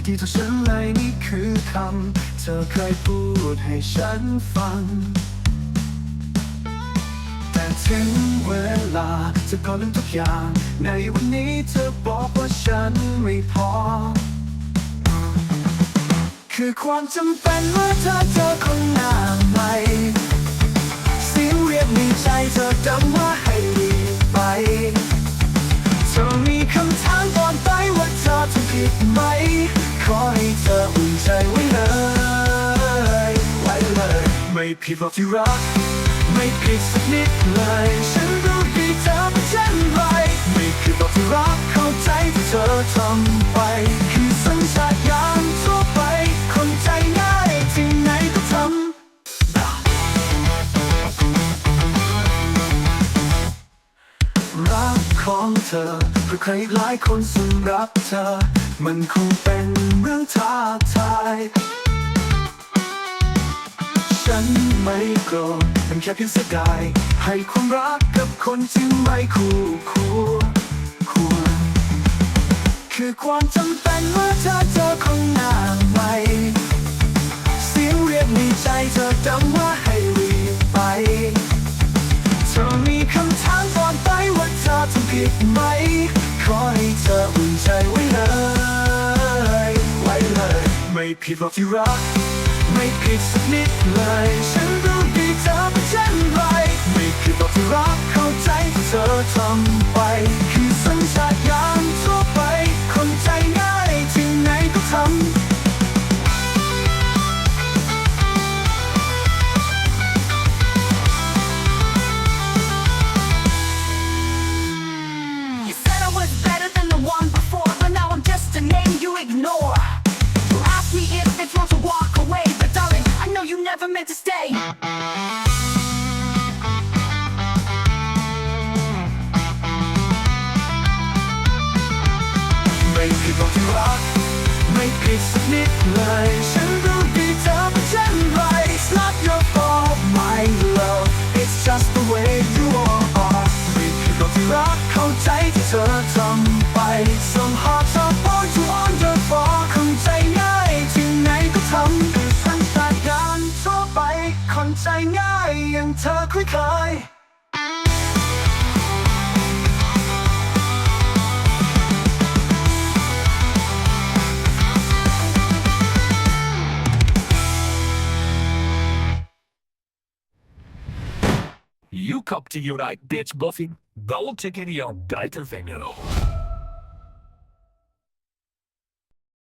คนก่อนวิธีเธอฉันเลยนี่คือคำ เธอเคยพูดให้ฉันฟัง แต่ถึงเวลาจะก็ลืมทุกอย่าง ในวันนี้เธอบอกว่าฉันไม่พอ คือความจำเป็นเมื่อเธอเจอคนหน้าใหม่ ผิดหรอกที่รัก ไม่ผิดสักนิดเลย ฉันรู้ดีเธอเป็นเช่นไร ไม่ผิดหรอกที่รักเข้าใจที่เธอทำไป คือสัญชาตญาณทั่วไปคนใจง่ายที่ไหนก็ทำรักของเธอเพื่อใครหลายคนสำหรับเธอ มันคงเป็นเรื่องท้าทาย ฉันไม่โกรธเป็นแค่เพียงเสียดาย ให้ความรักกับคนที่ไม่คู่ควรควร คือความจำเป็นเมื่อเธอเจอคนหน้าใหม่ เสียงเรียกในใจเธอจำว่าให้รีบไป เธอมีคำถามก่อนไปว่าเธอทำผิดไหม ขอให้เธออุ่นใจไว้เลย ไว้เลย ไม่ผิดหรอกที่รัก ไม่ผิดสักนิดเลย ฉันรู้ดีเธอเป็นเช่นไรไม่คิดบอกที่รักเข้าใจที่เธอทำ ไม่ผิดหรอกที่รัก ไม่ผิดสักนิดเลย ฉันรู้ดีเธอเป็นเช่นไร It's not your fault my love It's just the way you are ไม่ผิดหรอกที่รัก เข้าใจที่เธอทำไป อย่างเธอคุ้นเคย You come to Unite, bitch, bluffing. Double ticket your data venue.